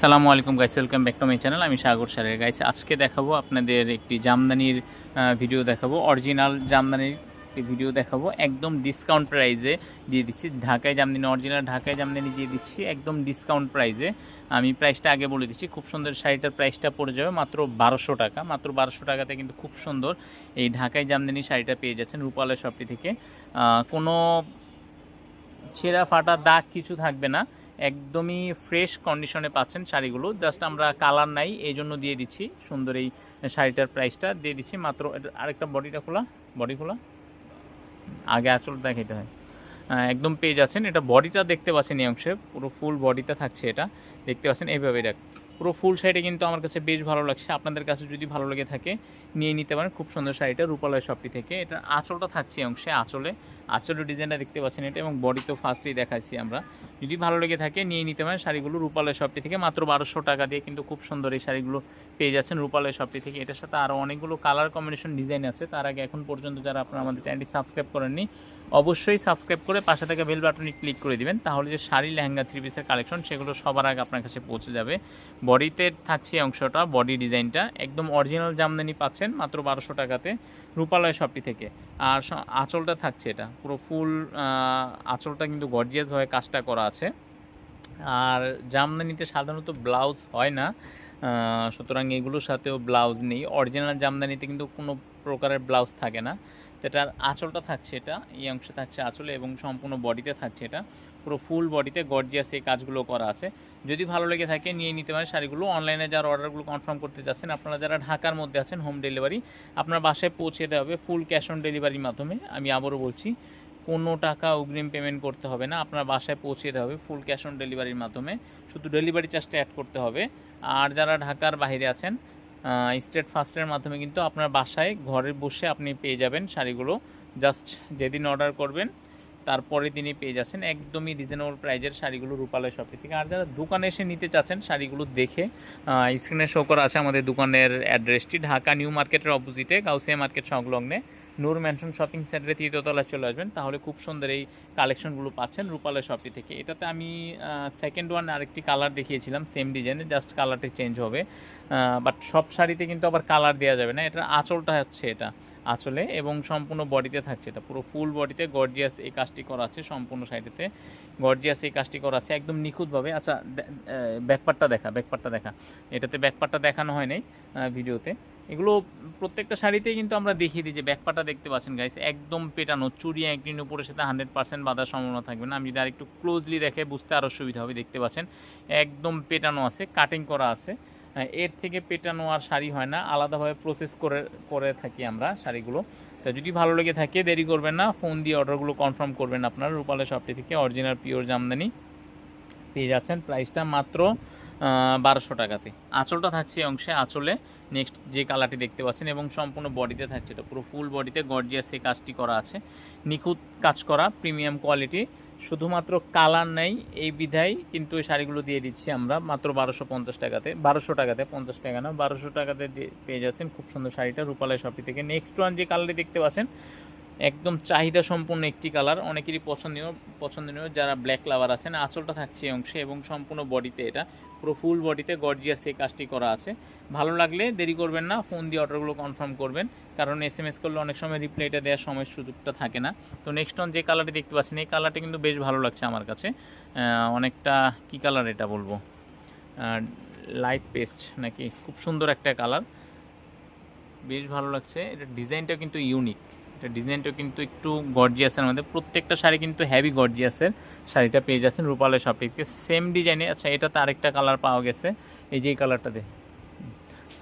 সালামু আলাইকুম guys welcome back to my channel আমি সাগর সারের। গাইস আজকে দেখাবো আপনাদের একটি জামদানির ভিডিও দেখাবো। অরিজিনাল জামদানির একটি ভিডিও দেখাবো। একদম ডিসকাউন্ট প্রাইজে দিয়ে দিচ্ছি। ঢাকায় জামদানি অরিজিনাল ঢাকায় জামদানি দিয়ে দিচ্ছি। একদম ডিসকাউন্ট প্রাইজে আমি প্রাইসটা আগে বলে দিচ্ছি। খুব সুন্দর শাড়িটার প্রাইসটা পড়ে যাবে মাত্র বারোশো টাকা। মাত্র বারোশো টাকাতে কিন্তু খুব সুন্দর এই ঢাকায় জামদানি শাড়িটা পেয়ে যাচ্ছেন রূপালয় শপটি থেকে। কোনো ছেঁড়া ফাটা দাগ কিছু থাকবে না। একদমই ফ্রেশ কন্ডিশনে পাচ্ছেন শাড়িগুলো। জাস্ট আমরা কালার নাই, এই জন্য দিয়ে দিচ্ছি। সুন্দর এই শাড়িটার প্রাইসটা দিয়ে দিচ্ছি। মাত্র এটা- আরেকটা বডিটা খোলা। বডি খোলা। আগে আঁচল দেখাইতে হয়। একদম পেয়ে যাচ্ছেন। এটা বডিটা দেখতে পাচ্ছেন এই অংশে। পুরো ফুল বডিটা থাকছে এটা। দেখতে পাচ্ছেন এইভাবে দেখ পুরো ফুল শাড়িটা কিন্তু আমার কাছে বেশ ভালো লাগছে। আপনাদের কাছে যদি ভালো লেগে থাকে, নিয়ে নিতে পারেন। খুব সুন্দর শাড়িটা রূপালয় শপটি থেকে। এটা আঁচলটা থাকছে অংশে, আঁচলে। আঁচলের ডিজাইনটা দেখতে পাচ্ছেন এটা এবং বডি তো ফার্স্টেই দেখাচ্ছি আমরা। যদি ভালো লেগে থাকে, নিয়ে নিতে পারেন। শাড়িগুলো রূপালয় শপটি থেকে মাত্র বারোশো টাকা দিয়ে কিন্তু খুব সুন্দর এই শাড়িগুলো পেয়ে যাচ্ছেন রূপালয় শপটি থেকে। এটার সাথে আরও অনেকগুলো কালার কম্বিনেশন ডিজাইন আছে। তার আগে এখন পর্যন্ত যারা আপনারা আমাদের চ্যানেলটি সাবস্ক্রাইব করেননি, অবশ্যই সাবস্ক্রাইব করে পাশে থেকে বেল বাটনে ক্লিক করে দিবেন। তাহলে যে শাড়ি লেহেঙ্গা থ্রি পিসের কালেকশন সেগুলো সবার আগে আপনার কাছে পৌঁছে যাবে। বডিতে থাকছে অংশটা বডি ডিজাইনটা একদম অরিজিনাল জামদানি পাচ্ছেন মাত্র বারোশো টাকাতে রূপালয় শপটি থেকে। আর আঁচলটা থাকছে এটা। পুরো ফুল আঁচলটা কিন্তু গর্জিয়াসভাবে কাজটা করা আছে। আর জামদানিতে সাধারণত ব্লাউজ হয় না সুতরাং এগুলোর সাথেও ব্লাউজ নেই। অরিজিনাল জামদানিতে কিন্তু কোনো প্রকারের ব্লাউজ থাকে না। এটার আঁচলটা থাকছে এটা, এই অংশে থাকছে আঁচলে এবং সম্পূর্ণ বডিতে থাকছে এটা। পুরো ফুল বডিতে গর্জিয়াস এই কাজগুলো করা আছে। যদি ভালো লেগে থাকে, নিয়ে নিতে পারেন শাড়িগুলো। অনলাইনে যারা অর্ডারগুলো কনফার্ম করতে যাচ্ছেন, আপনারা যারা ঢাকার মধ্যে আছেন হোম ডেলিভারি আপনার বাসায় পৌঁছে দেওয়া হবে ফুল ক্যাশ অন ডেলিভারির মাধ্যমে। আমি আবারও বলছি, কোনো টাকা অগ্রিম পেমেন্ট করতে হবে না। আপনার বাসায় পৌঁছে দেওয়া হবে ফুল ক্যাশ অন ডেলিভারির মাধ্যমে। শুধু ডেলিভারি চার্জটা অ্যাড করতে হবে। আর যারা ঢাকার বাইরে আছেন স্টেট ফাস্টের মাধ্যমে কিন্তু আপনার বাসায়, ঘরে বসে আপনি পেয়ে যাবেন শাড়িগুলো। জাস্ট যেদিন অর্ডার করবেন তারপরে তিনি পেয়ে যাচ্ছেন একদমই রিজনেবল প্রাইজের শাড়িগুলো রূপালয় শপে থেকে। আর যারা দোকানে এসে নিতে চাচ্ছেন শাড়িগুলো দেখে স্ক্রিনে শো করা আছে আমাদের দোকানের অ্যাড্রেসটি ঢাকা নিউ মার্কেটের অপোজিটে গাউসিয়া মার্কেট সংলগ্নে। নূর ম্যানশন শপিং সেন্টারে তৃতীয়তলায় চলে আসবেন, তাহলে খুব সুন্দর এই কালেকশনগুলো পাচ্ছেন রূপালয় শপটি থেকে। এটাতে আমি সেকেন্ড ওয়ান আরেকটি কালার দেখিয়েছিলাম সেম ডিজাইনে জাস্ট কালারটি চেঞ্জ হবে। বাট সব শাড়িতে কিন্তু আবার কালার দেওয়া যাবে না, এটার আঁচলটা হচ্ছে এটা। আঁচলে এবং সম্পূর্ণ বডিতে থাকছে এটা। পুরো ফুল বডিতে গর্জিয়াস এই কাজটি করা আছে সম্পূর্ণ সাইডেতে গর্জিয়াস এই কাজটি করা আছে একদম নিখুঁতভাবে। আচ্ছা ব্যাকপারটা দেখা ব্যাকপারটা দেখা। এটাতে ব্যাকপারটা দেখানো হয় নাই ভিডিওতে এগুলো প্রত্যেকটা শাড়িতেই কিন্তু আমরা দেখিয়ে দিই যে ব্যাকপারটা দেখতে পাচ্ছেন গাইস একদম পেটানো চুরি একদিন উপরের সাথে হান্ড্রেড পার্সেন্ট বাঁধার সম্ভাবনা থাকবে না। আমি যদি আরেকটু ক্লোজলি দেখে বুঝতে আরও সুবিধা হবে, দেখতে পাচ্ছেন। একদম পেটানো আছে কাটিং করা আছে। এর থেকে পেটানো আর শাড়ি হয় না। আলাদাভাবে প্রসেস করে করে থাকি আমরা শাড়িগুলো। তো যদি ভালো লেগে থাকে, দেরি করবেন না। ফোন দিয়ে অর্ডারগুলো কনফার্ম করবেন আপনারা। রূপালে শপটি থেকে অরিজিনাল পিওর জামদানি পেয়ে যাচ্ছেন। প্রাইসটা মাত্র বারোশো টাকাতে। আঁচলটা থাকছে এই অংশে। আঁচলে নেক্সট যে কালারটি দেখতে পাচ্ছেন এবং সম্পূর্ণ বডিতে থাকছে এটা। পুরো ফুল বডিতে গর্জিয়াস এই কাজটি করা আছে। নিখুঁত কাজ করা প্রিমিয়াম কোয়ালিটি শুধুমাত্র কালার নেই এই বিধায় কিন্তু ওই শাড়িগুলো দিয়ে দিচ্ছি আমরা। মাত্র বারোশো পঞ্চাশ টাকাতে। বারোশো টাকাতে, পঞ্চাশ টাকা না, বারোশো টাকাতে পেয়ে যাচ্ছেন খুব সুন্দর শাড়িটা রূপালয় শপি থেকে। নেক্সট ওয়ান যে কালারটি দেখতে পাচ্ছেন, একদম চাহিদা সম্পূর্ণ একটি কালার অনেকেরই পছন্দনীয় পছন্দনীয় যারা ব্ল্যাক লাভার আছেন, আঁচলটা থাকছে এই অংশে এবং সম্পূর্ণ বডিতে এটা। পুরো ফুল বডিতে গর্জিয়াস এই কাজটি করা আছে। ভালো লাগলে দেরি করবেন না ফোন দিয়ে অর্ডারগুলো কনফার্ম করবেন, কারণ এস এম এস করলে অনেক সময় রিপ্লাইটা দেওয়ার সময় সুযোগটা থাকে না। তো নেক্সট অন যে কালারটি দেখতে পাচ্ছেন, এই কালারটি কিন্তু বেশ ভালো লাগছে আমার কাছে। অনেকটা, কি কালার এটা বলব? লাইট পেস্ট নাকি? খুব সুন্দর একটা কালার বেশ ভালো লাগছে, এটা ডিজাইনটা কিন্তু ইউনিক এটা ডিজাইনটা কিন্তু একটু গর্জিয়াসের মধ্যে প্রত্যেকটা শাড়ি কিন্তু হেভি গর্জিয়াসের শাড়িটা পেয়ে যাচ্ছেন রূপালয় শপিংকে সেম ডিজাইনে আচ্ছা এটাতে আরেকটা কালার পাওয়া গেছে। এই যে কালারটাতে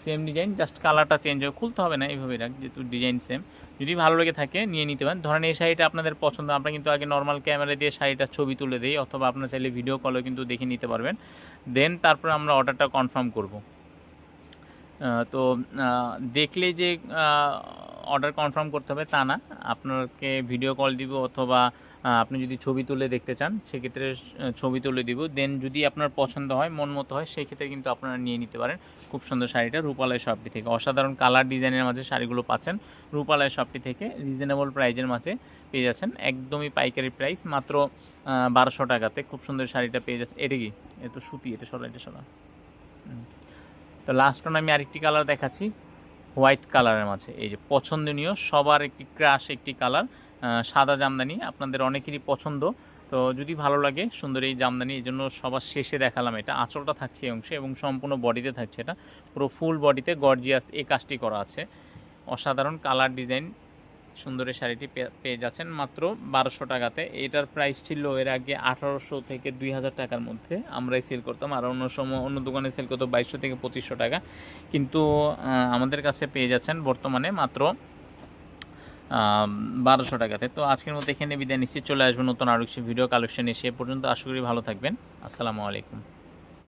সেম ডিজাইন জাস্ট কালারটা চেঞ্জ হবে। খুলতে হবে না এইভাবে রাখ, যেহেতু ডিজাইন সেম যদি ভালো লেগে থাকে, নিয়ে নিতে পারেন। ধরেন এই শাড়িটা আপনাদের পছন্দ, আমরা কিন্তু আগে নর্মাল ক্যামেরা দিয়ে শাড়িটার ছবি তুলে দিই, অথবা আপনার চাইলে ভিডিও কলেও কিন্তু দেখে নিতে পারবেন। দেন তারপর আমরা অর্ডারটা কনফার্ম করব। তো দেখলে যে অর্ডার কনফার্ম করতে হবে, তা না। আপনাকে ভিডিও কল দিব অথবা আপনি যদি ছবি তুলে দেখতে চান, সেক্ষেত্রে ছবি তুলে দিব। দেন যদি আপনার পছন্দ হয়, মন মতো হয় সেই ক্ষেত্রে কিন্তু আপনারা নিয়ে নিতে পারেন। খুব সুন্দর শাড়িটা রূপালয় শপটি থেকে। অসাধারণ কালার ডিজাইনের মাঝে শাড়িগুলো পাচ্ছেন। রূপালয় শপটি থেকে রিজনেবল প্রাইজের মাঝে পেয়ে যাচ্ছেন। একদমই পাইকারি প্রাইস মাত্র বারোশো টাকাতে খুব সুন্দর শাড়িটা পেয়ে যাচ্ছে এটা কি? এ তো সুতি, এটা সরা এটা সরা তো লাস্ট আমি আরেকটি কালার দেখাচ্ছি। হোয়াইট কালারের মাঝে। এই যে পছন্দনীয়, সবার একটি ক্রাশ একটি কালার সাদা জামদানি আপনাদের অনেকেরই পছন্দ। তো যদি ভালো লাগে সুন্দর এই জামদানি, এই জন্য সবার শেষে দেখালাম এটা। আঁচলটা থাকছে এই অংশে এবং সম্পূর্ণ বডিতে থাকছে এটা। পুরো ফুল বডিতে গর্জিয়াস এ কাজটি করা আছে। অসাধারণ কালার ডিজাইন সুন্দরের শাড়িটি পে- পেয়ে যাচ্ছেন মাত্র বারোশো টাকাতে। এটার প্রাইস ছিল এর আগে আঠারোশো থেকে দুই হাজার টাকার মধ্যে। আমরাই সেল করতাম, আর অন্য সময় অন্য দোকানে সেল করতো বাইশশো থেকে পঁচিশশো টাকা। কিন্তু আমাদের কাছে পেয়ে যাচ্ছেন বর্তমানে মাত্র বারোশো টাকাতে। তো আজকের মতো এখানে বিদায় নিচ্ছি। চলে আসবেন নতুন আরও কিছু ভিডিও কালেকশন এসে পর্যন্ত আশা করি ভালো থাকবেন। আসসালামু আলাইকুম।